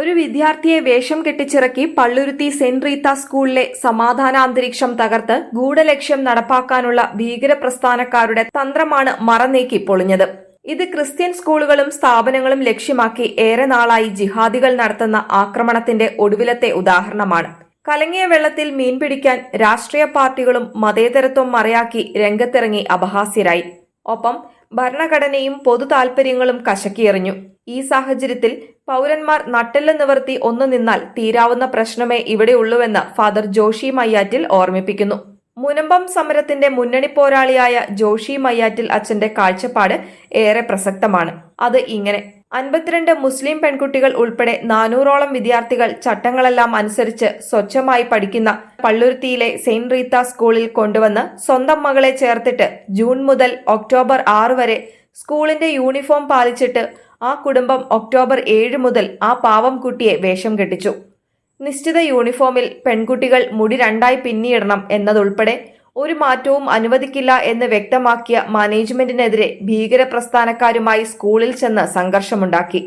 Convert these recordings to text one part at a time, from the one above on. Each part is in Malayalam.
ഒരു വിദ്യാർത്ഥിയെ വേഷം കെട്ടിച്ചിറക്കി പള്ളുരുത്തി സെന്റ് റീത്ത സ്കൂളിലെ സമാധാനാന്തരീക്ഷം തകർത്ത് ഗൂഢലക്ഷ്യം നടപ്പാക്കാനുള്ള ഭീകര പ്രസ്ഥാനക്കാരുടെ തന്ത്രമാണ് മറനീക്കി പൊളിഞ്ഞത്. ഇത് ക്രിസ്ത്യൻ സ്കൂളുകളും സ്ഥാപനങ്ങളും ലക്ഷ്യമാക്കി ഏറെ നാളായി ജിഹാദികൾ നടത്തുന്ന ആക്രമണത്തിന്റെ ഒടുവിലത്തെ ഉദാഹരണമാണ്. കലങ്ങിയ വെള്ളത്തിൽ മീൻ പിടിക്കാൻ രാഷ്ട്രീയ പാർട്ടികളും മതേതരത്വം മറയാക്കി രംഗത്തിറങ്ങി അപഹാസ്യരായി. ഒപ്പം ഭരണഘടനയും പൊതു താൽപര്യങ്ങളും കശക്കിയെറിഞ്ഞു. ഈ സാഹചര്യത്തിൽ പൗരന്മാർ നട്ടെല്ല് നിവർത്തി ഒന്നു നിന്നാൽ തീരാവുന്ന പ്രശ്നമേ ഇവിടെയുള്ളൂവെന്ന് ഫാദർ ജോഷി മയ്യാറ്റിൽ ഓർമ്മിപ്പിക്കുന്നു. മുനമ്പം സമരത്തിന്റെ മുന്നണി പോരാളിയായ ജോഷി മയ്യാറ്റിൽ അച്ഛന്റെ കാഴ്ചപ്പാട് ഏറെ പ്രസക്തമാണ്. അത് ഇങ്ങനെ. അൻപത്തിരണ്ട് മുസ്ലിം പെൺകുട്ടികൾ ഉൾപ്പെടെ നാനൂറോളം വിദ്യാർത്ഥികൾ ചട്ടങ്ങളെല്ലാം അനുസരിച്ച് സ്വച്ഛമായി പഠിക്കുന്ന പള്ളുരുത്തിയിലെ സെയിന്റ് റീത്ത സ്കൂളിൽ കൊണ്ടുവന്ന് സ്വന്തം മകളെ ചേർത്തിട്ട് ജൂൺ മുതൽ ഒക്ടോബർ ആറ് വരെ സ്കൂളിന്റെ യൂണിഫോം പാലിച്ചിട്ട് ആ കുടുംബം ഒക്ടോബർ ഏഴ് മുതൽ ആ പാവം കുട്ടിയെ വേഷം കെട്ടിച്ചു. നിശ്ചിത യൂണിഫോമിൽ പെൺകുട്ടികൾ മുടി രണ്ടായി പിന്നിയിടണം എന്നതുൾപ്പെടെ ഒരു മാറ്റവും അനുവദിക്കില്ല എന്ന് വ്യക്തമാക്കിയ മാനേജ്മെന്റിനെതിരെ ഭീകര പ്രസ്ഥാനക്കാരുമായി സ്കൂളിൽ ചെന്ന് സംഘർഷമുണ്ടാക്കി.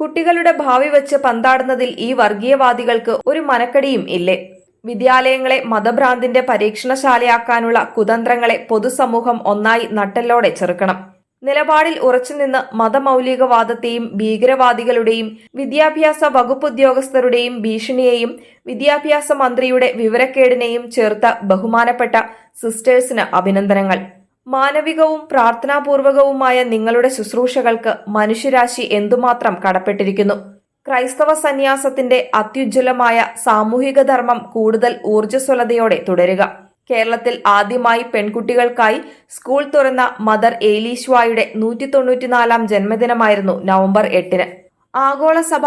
കുട്ടികളുടെ ഭാവി വെച്ച് പന്താടുന്നതിൽ ഈ വർഗീയവാദികൾക്ക് ഒരു മനക്കടിയും ഇല്ലേ? വിദ്യാലയങ്ങളെ മതഭ്രാന്തിന്റെ പരീക്ഷണശാലയാക്കാനുള്ള കുതന്ത്രങ്ങളെ പൊതുസമൂഹം ഒന്നായി നട്ടല്ലോടെ ചെറുക്കണം. നിലപാടിൽ ഉറച്ചുനിന്ന് മതമൗലികവാദത്തെയും ഭീകരവാദികളുടെയും വിദ്യാഭ്യാസ വകുപ്പ് ഉദ്യോഗസ്ഥരുടെയും ഭീഷണിയെയും വിദ്യാഭ്യാസ മന്ത്രിയുടെ വിവരക്കേടിനെയും ചേർത്ത ബഹുമാനപ്പെട്ട സിസ്റ്റേഴ്സിന് അഭിനന്ദനങ്ങൾ. മാനവികവും പ്രാർത്ഥനാപൂർവകവുമായ നിങ്ങളുടെ ശുശ്രൂഷകൾക്ക് മനുഷ്യരാശി എന്തുമാത്രം കടപ്പെട്ടിരിക്കുന്നു? ക്രൈസ്തവ സന്യാസത്തിന്റെ അത്യുജ്വലമായ സാമൂഹിക ധർമ്മം കൂടുതൽ ഊർജസ്വലതയോടെ തുടരുക. കേരളത്തിൽ ആദ്യമായി പെൺകുട്ടികൾക്കായി സ്കൂൾ തുറന്ന മദർ ഏലീശ്വായുടെ നൂറ്റി തൊണ്ണൂറ്റിനാലാം ജന്മദിനമായിരുന്നു നവംബർ എട്ടിന്. ആഗോള സഭ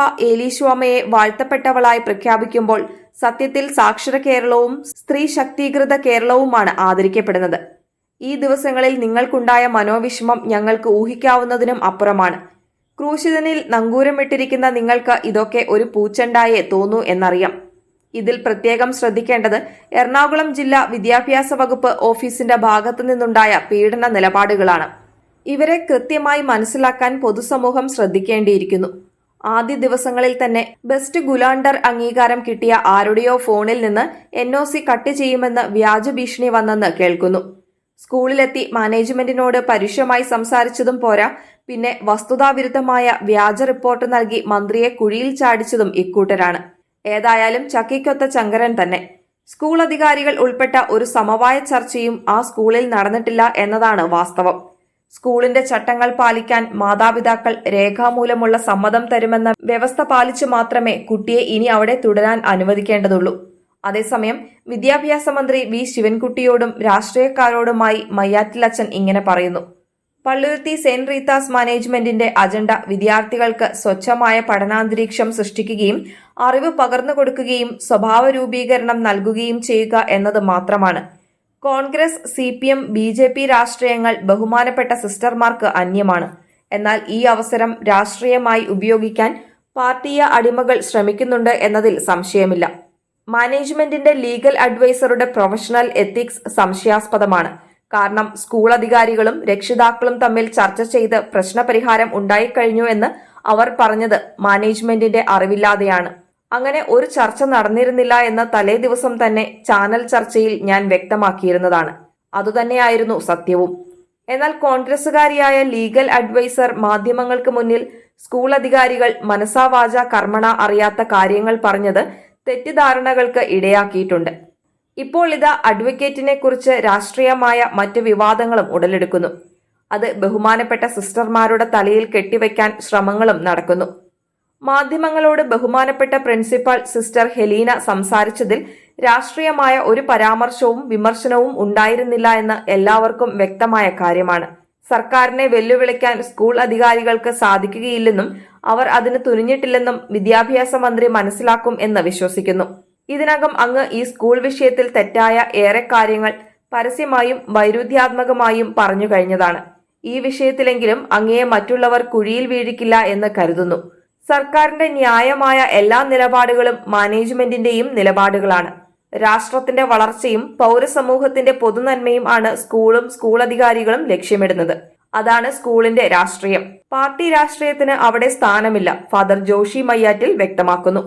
വാഴ്ത്തപ്പെട്ടവളായി പ്രഖ്യാപിക്കുമ്പോൾ സത്യത്തിൽ സാക്ഷര കേരളവും സ്ത്രീ ശക്തീകൃത കേരളവുമാണ് ആദരിക്കപ്പെടുന്നത്. ഈ ദിവസങ്ങളിൽ നിങ്ങൾക്കുണ്ടായ മനോവിഷമം ഞങ്ങൾക്ക് ഊഹിക്കാവുന്നതിനും അപ്പുറമാണ്. ക്രൂശിതനിൽ നങ്കൂരമിട്ടിരിക്കുന്ന നിങ്ങൾക്ക് ഇതൊക്കെ ഒരു പൂച്ചണ്ടായേ തോന്നൂ എന്നറിയാം. ഇതിൽ പ്രത്യേകം ശ്രദ്ധിക്കേണ്ടത് എറണാകുളം ജില്ലാ വിദ്യാഭ്യാസ വകുപ്പ് ഓഫീസിന്റെ ഭാഗത്തു നിന്നുണ്ടായ പീഡന നിലപാടുകളാണ്. ഇവരെ കൃത്യമായി മനസ്സിലാക്കാൻ പൊതുസമൂഹം ശ്രദ്ധിക്കേണ്ടിയിരിക്കുന്നു. ആദ്യ ദിവസങ്ങളിൽ തന്നെ ബെസ്റ്റ് ഗുലാണ്ടർ അംഗീകാരം കിട്ടിയ ആരുടെയോ ഫോണിൽ നിന്ന് എൻ ഒ സി കട്ട് ചെയ്യുമെന്ന് വ്യാജ ഭീഷണി വന്നെന്ന് കേൾക്കുന്നു. സ്കൂളിലെത്തി മാനേജ്മെന്റിനോട് പരുഷമായി സംസാരിച്ചതും പോരാ പിന്നെ വസ്തുതാവിരുദ്ധമായ വ്യാജ റിപ്പോർട്ട് നൽകി മന്ത്രിയെ കുഴിയിൽ ചാടിച്ചതും ഇക്കൂട്ടരാണ്. ഏതായാലും ചക്കിക്കൊത്ത ചങ്കരൻ തന്നെ. സ്കൂൾ അധികാരികൾ ഉൾപ്പെട്ട ഒരു സമവായ ചർച്ചയും ആ സ്കൂളിൽ നടന്നിട്ടില്ല എന്നതാണ് വാസ്തവം. സ്കൂളിന്റെ ചട്ടങ്ങൾ പാലിക്കാൻ മാതാപിതാക്കൾ രേഖാമൂലമുള്ള സമ്മതം തരുമെന്ന വ്യവസ്ഥ പാലിച്ചു മാത്രമേ കുട്ടിയെ ഇനി അവിടെ തുടരാൻ അനുവദിക്കേണ്ടതുള്ളൂ. അതേസമയം വിദ്യാഭ്യാസ മന്ത്രി വി. ശിവൻകുട്ടിയോടും രാഷ്ട്രീയക്കാരോടുമായി മയ്യാറ്റിലച്ചൻ ഇങ്ങനെ പറയുന്നു. പള്ളുരുത്തി സെന്റ് റീത്താസ് മാനേജ്മെന്റിന്റെ അജണ്ട വിദ്യാർത്ഥികൾക്ക് സ്വച്ഛമായ പഠനാന്തരീക്ഷം സൃഷ്ടിക്കുകയും അറിവ് പകർന്നു കൊടുക്കുകയും സ്വഭാവ രൂപീകരണം നൽകുകയും ചെയ്യുക എന്നത് മാത്രമാണ്. Congress C P M B J P രാഷ്ട്രീയങ്ങൾ ബഹുമാനപ്പെട്ട സിസ്റ്റർമാർക്ക് അന്യമാണ്. എന്നാൽ ഈ അവസരം രാഷ്ട്രീയമായി ഉപയോഗിക്കാൻ പാർട്ടീയ അടിമകൾ ശ്രമിക്കുന്നുണ്ട് എന്നതിൽ സംശയമില്ല. മാനേജ്മെന്റിന്റെ ലീഗൽ അഡ്വൈസറുടെ പ്രൊഫഷണൽ എത്തിക്സ് സംശയാസ്പദമാണ്. കാരണം സ്കൂൾ അധികാരികളും രക്ഷിതാക്കളും തമ്മിൽ ചർച്ച ചെയ്ത് പ്രശ്നപരിഹാരം ഉണ്ടായിക്കഴിഞ്ഞു എന്ന് അവർ പറഞ്ഞത് മാനേജ്മെന്റിന്റെ അറിവില്ലാതെയാണ്. അങ്ങനെ ഒരു ചർച്ച നടന്നിരുന്നില്ല എന്ന തലേ ദിവസം തന്നെ ചാനൽ ചർച്ചയിൽ ഞാൻ വ്യക്തമാക്കിയിരുന്നതാണ്. അതുതന്നെയായിരുന്നു സത്യവും. എന്നാൽ കോൺഗ്രസുകാരിയായ ലീഗൽ അഡ്വൈസർ മാധ്യമങ്ങൾക്ക് മുന്നിൽ സ്കൂൾ അധികാരികൾ മനസാവാച കർമ്മണ അറിയാത്ത കാര്യങ്ങൾ പറഞ്ഞത് തെറ്റിദ്ധാരണകൾക്ക് ഇടയാക്കിയിട്ടുണ്ട്. ഇപ്പോൾ ഇത് അഡ്വക്കേറ്റിനെ കുറിച്ച് രാഷ്ട്രീയമായ മറ്റ് വിവാദങ്ങളും ഉടലെടുക്കുന്നു. അത് ബഹുമാനപ്പെട്ട സിസ്റ്റർമാരുടെ തലയിൽ കെട്ടിവെക്കാൻ ശ്രമങ്ങളും നടക്കുന്നു. മാധ്യമങ്ങളോട് ബഹുമാനപ്പെട്ട പ്രിൻസിപ്പാൾ സിസ്റ്റർ ഹെലീന സംസാരിച്ചതിൽ രാഷ്ട്രീയമായ ഒരു പരാമർശവും വിമർശനവും ഉണ്ടായിരുന്നില്ല എന്ന് എല്ലാവർക്കും വ്യക്തമായ കാര്യമാണ്. സർക്കാരിനെ വെല്ലുവിളിക്കാൻ സ്കൂൾ അധികാരികൾക്ക് സാധിക്കുകയില്ലെന്നും അവർ അതിന് തുനിഞ്ഞിട്ടില്ലെന്നും വിദ്യാഭ്യാസ മന്ത്രി മനസ്സിലാക്കും എന്ന് വിശ്വസിക്കുന്നു. ഇതിനകം അങ്ങ് ഈ സ്കൂൾ വിഷയത്തിൽ തെറ്റായ ഏറെ കാര്യങ്ങൾ പരസ്യമായും വൈരുദ്ധ്യാത്മകമായും പറഞ്ഞു കഴിഞ്ഞതാണ്. ഈ വിഷയത്തിലെങ്കിലും അങ്ങയെ മറ്റുള്ളവർ കുഴിയിൽ വീഴിക്കില്ല എന്ന് കരുതുന്നു. സർക്കാരിന്റെ ന്യായമായ എല്ലാ നിലപാടുകളും മാനേജ്മെന്റിന്റെയും നിലപാടുകളാണ്. രാഷ്ട്രത്തിന്റെ വളർച്ചയും പൗരസമൂഹത്തിന്റെ പൊതുനന്മയും ആണ് സ്കൂളും സ്കൂൾ അധികാരികളും ലക്ഷ്യമിടുന്നത്. അതാണ് സ്കൂളിന്റെ രാഷ്ട്രീയം. പാർട്ടി രാഷ്ട്രീയത്തിന് അവിടെ സ്ഥാനമില്ല ഫാദർ ജോഷി മയ്യാറ്റിൽ വ്യക്തമാക്കുന്നു.